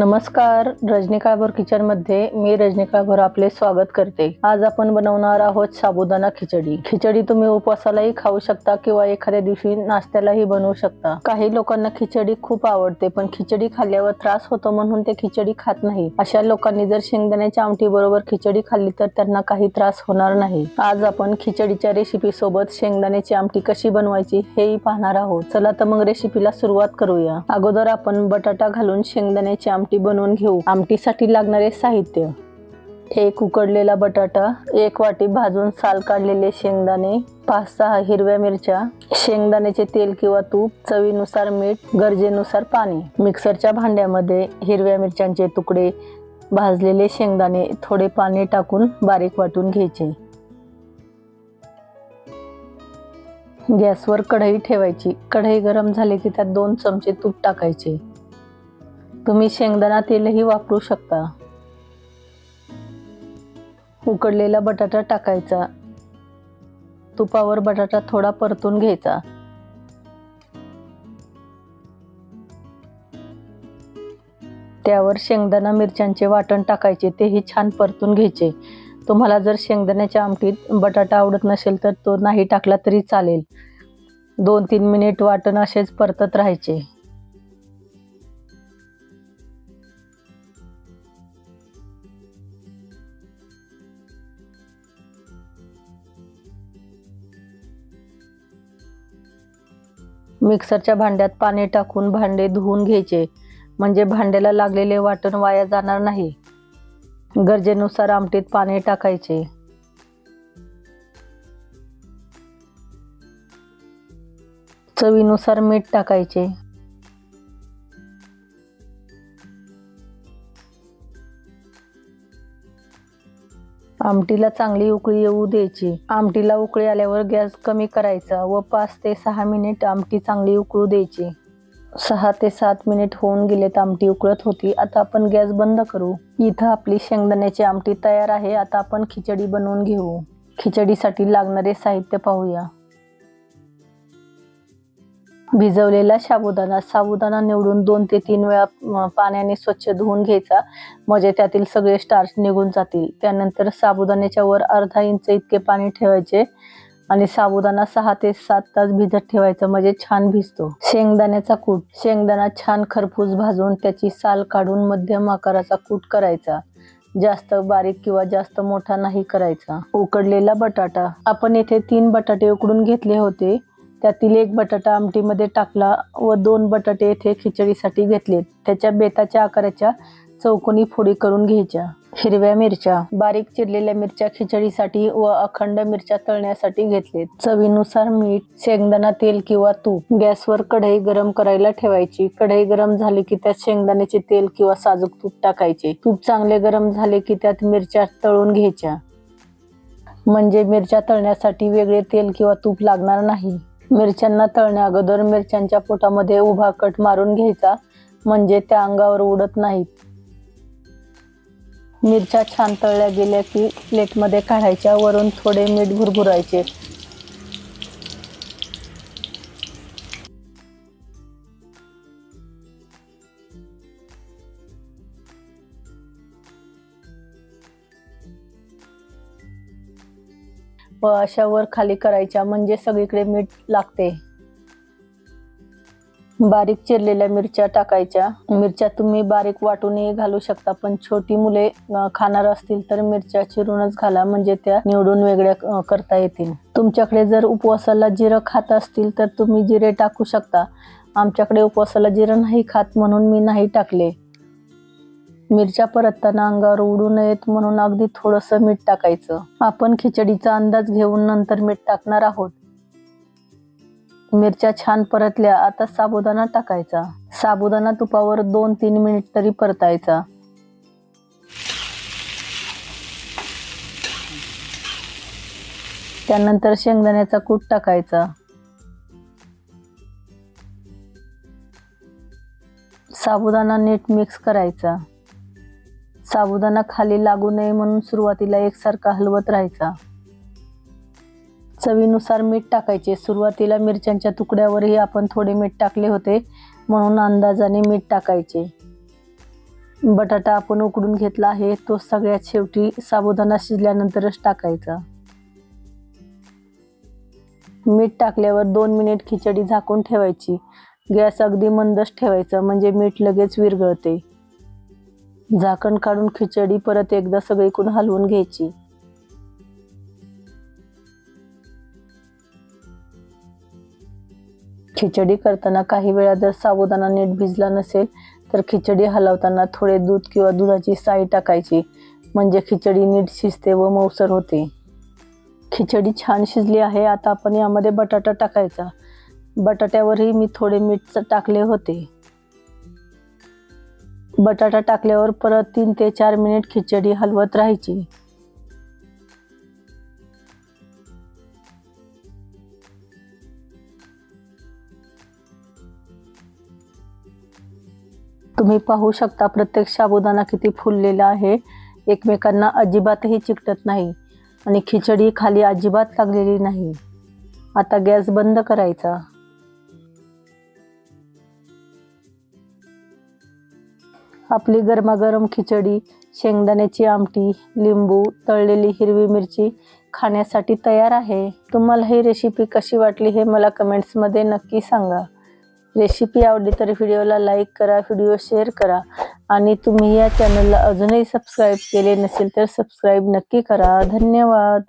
नमस्कार रजनी काळभोर मी रजनी काळभोर आपले स्वागत करते. आज आपण बनवणार आहोत साबुदाणा खिचडी. खिचडी तुम्ही उपवासालाही खाऊ शकता किंवा एखाद्या दिवशी नाश्त्यालाही बनवू शकता. काही लोकांना खिचडी खूप आवडते पण खिचडी खाल्ल्यावर त्रास होतो म्हणून ते खिचडी खात नाही. अशा लोकांनी जर शेंगदाण्याच्या आमटी बरोबर खिचडी खाल्ली तर त्यांना काही त्रास होणार नाही. आज आपण खिचडीच्या रेसिपी सोबत शेंगदाण्याची आमटी कशी बनवायची हेही पाहणार आहोत. चला तर मग रेसिपीला सुरुवात करूया. अगोदर आपण बटाटा घालून शेंगदाण्याची आमटी बनवून घेऊ. आमटीसाठी लागणारे साहित्य. एक उकडलेला बटाटा एक वाटी भाजून साल काढलेले शेंगदाणे पाच सहा हिरव्या मिरच्या शेंगदाण्याचे तेल किंवा तूप चवीनुसार मीठ गरजेनुसार पाणी. मिक्सरच्या भांड्यामध्ये हिरव्या मिरच्यांचे तुकडे भाजलेले शेंगदाणे थोडे पाणी टाकून बारीक वाटून घ्यायचे. गॅसवर कढई ठेवायची. कढई गरम झाली की त्यात दोन चमचे तूप टाकायचे. तुम्ही शेंगदाणा तेलही वापरू शकता. उकडलेला बटाटा टाकायचा. तुपावर बटाटा थोडा परतून घ्यायचा. त्यावर शेंगदाणा मिरच्यांचे वाटण टाकायचे तेही छान परतून घ्यायचे. तुम्हाला जर शेंगदाण्याच्या आमटीत बटाटा आवडत नसेल तर तो नाही टाकला तरी चालेल. दोन तीन मिनिट वाटण असेच परतत राहायचे. मिक्सरच्या भांड्यात पाणी टाकून भांडे धुवून घ्यायचे. म्हणजे भांड्याला लागलेले वाटण वाया जाणार नाही. गरजेनुसार आमटीत पाणी टाकायचे. चवीनुसार मीठ टाकायचे. आमटीला चांगली उकळी येऊ द्यायची. आमटीला उकळी आल्यावर गॅस कमी करायचा व पाच ते सहा मिनिट आमटी चांगली उकळू द्यायची. सहा ते सात मिनिट होऊन गेलेत आमटी उकळत होती. आता आपण गॅस बंद करू. इथं आपली शेंगदाण्याची आमटी तयार आहे. आता आपण खिचडी बनवून घेऊ. खिचडीसाठी लागणारे साहित्य पाहूया. भिजवलेला साबुदाणा साबुदाणा निवडून दोन ते तीन वेळा पाण्याने स्वच्छ धुवून घ्यायचा. म्हणजे त्यातील सगळे स्टार्च निघून जातील. त्यानंतर साबुदाण्याच्या वर अर्धा इंच इतके पाणी ठेवायचे आणि साबुदाणा सहा ते सात तास भिजत ठेवायचा. म्हणजे छान भिजतो. शेंगदाण्याचा कूट. शेंगदाणा छान खरपूस भाजून त्याची साल काढून मध्यम आकाराचा कूट करायचा. जास्त बारीक किंवा जास्त मोठा नाही करायचा. उकडलेला बटाटा. आपण येथे तीन बटाटे उकडून घेतले होते. त्यातील एक बटाटा आमटीमध्ये टाकला व दोन बटाटे येथे खिचडीसाठी घेतले. त्याच्या बेताच्या आकाराच्या चौकोनी फोडी करून घ्यायच्या. हिरव्या मिरच्या बारीक चिरलेल्या मिरच्या खिचडीसाठी व अखंड मिरच्या तळण्यासाठी घेतले चवीनुसार मीठ शेंगदाणा तेल किंवा तूप. गॅसवर कढई गरम करायला ठेवायची. कढई गरम झाली की त्यात शेंगदाण्याचे तेल किंवा साजूक तूप टाकायचे. तूप चांगले गरम झाले की त्यात मिरच्या तळून घ्यायच्या. म्हणजे मिरच्या तळण्यासाठी वेगळे तेल किंवा तूप लागणार नाही. मिरच्यांना तळण्या अगोदर मिरच्यांच्या पोटामध्ये उभा कट मारून घ्यायचा म्हणजे त्या अंगावर उडत नाहीत. मिरच्या छान तळल्या गेल्या की प्लेटमध्ये काढायच्या वरून थोडे मीठ भुरभुरायचे व अशा वर खाली करायच्या म्हणजे सगळीकडे मीठ लागते. बारीक चिरलेल्या मिरच्या टाकायच्या. मिरच्या तुम्ही बारीक वाटूनही घालू शकता पण छोटी मुले खाणार असतील तर मिरच्या चिरूनच घाला म्हणजे त्या निवडून वेगळ्या करता येतील. तुमच्याकडे जर उपवासाला जिरं खात असतील तर तुम्ही जिरे टाकू शकता. आमच्याकडे उपवासाला जिरं नाही खात म्हणून मी नाही टाकले. मिरच्या परतताना अंगावर उडू नयेत म्हणून अगदी थोडंसं मीठ टाकायचं. आपण खिचडीचा अंदाज घेऊन नंतर मीठ टाकणार आहोत. मिरच्या छान परतल्या आता साबुदाणा टाकायचा. साबुदाणा तुपावर दोन तीन मिनिट तरी परतायचा. त्यानंतर शेंगदाण्याचा कूट टाकायचा. साबुदाणा नीट मिक्स करायचा. साबुदाणा खाली लागू नये म्हणून सुरुवातीला एकसारखा हलवत राहायचा. चवीनुसार मीठ टाकायचे. सुरुवातीला मिरच्यांच्या तुकड्यावरही आपण थोडे मीठ टाकले होते म्हणून अंदाजाने मीठ टाकायचे. बटाटा आपण उकडून घेतला आहे तो सगळ्यात शेवटी साबुदाणा शिजल्यानंतरच टाकायचा. मीठ टाकल्यावर दोन मिनिट खिचडी झाकून ठेवायची. गॅस अगदी मंदच ठेवायचा म्हणजे मीठ लगेच विरघळते. झाकण काढून खिचडी परत एकदा सगळीकडून हलवून घ्यायची. खिचडी करताना काही वेळा जर साबुदाणा नीट भिजला नसेल तर खिचडी हलवताना थोडे दूध किंवा दुधाची साई टाकायची म्हणजे खिचडी नीट शिजते व मऊसर होते. खिचडी छान शिजली आहे आता आपण यामध्ये बटाटा टाकायचा. बटाट्यावरही मी थोडे मीठ टाकले होते. बटाटा टाकल्यावर परत तीन ते चार मिनिट खिचडी हलवत राहायची. तुम्ही पाहू शकता प्रत्येक साबुदाणा किती फुललेला आहे. एकमेकांना अजिबातही चिकटत नाही आणि खिचडी खाली अजिबात लागलेली नाही. आता गॅस बंद करायचा. आपली गरमागरम खिचडी शेंगदाण्याची आमटी लिंबू तळलेली हिरवी मिरची खाण्यासाठी तयार आहे. तुम्हाला ही रेसिपी कशी वाटली हे मला कमेंट्समध्ये नक्की सांगा. रेसिपी आवडली तर व्हिडिओला लाईक करा व्हिडिओ शेअर करा आणि तुम्ही या चॅनलला अजूनही सबस्क्राईब केले नसेल तर सबस्क्राईब नक्की करा. धन्यवाद.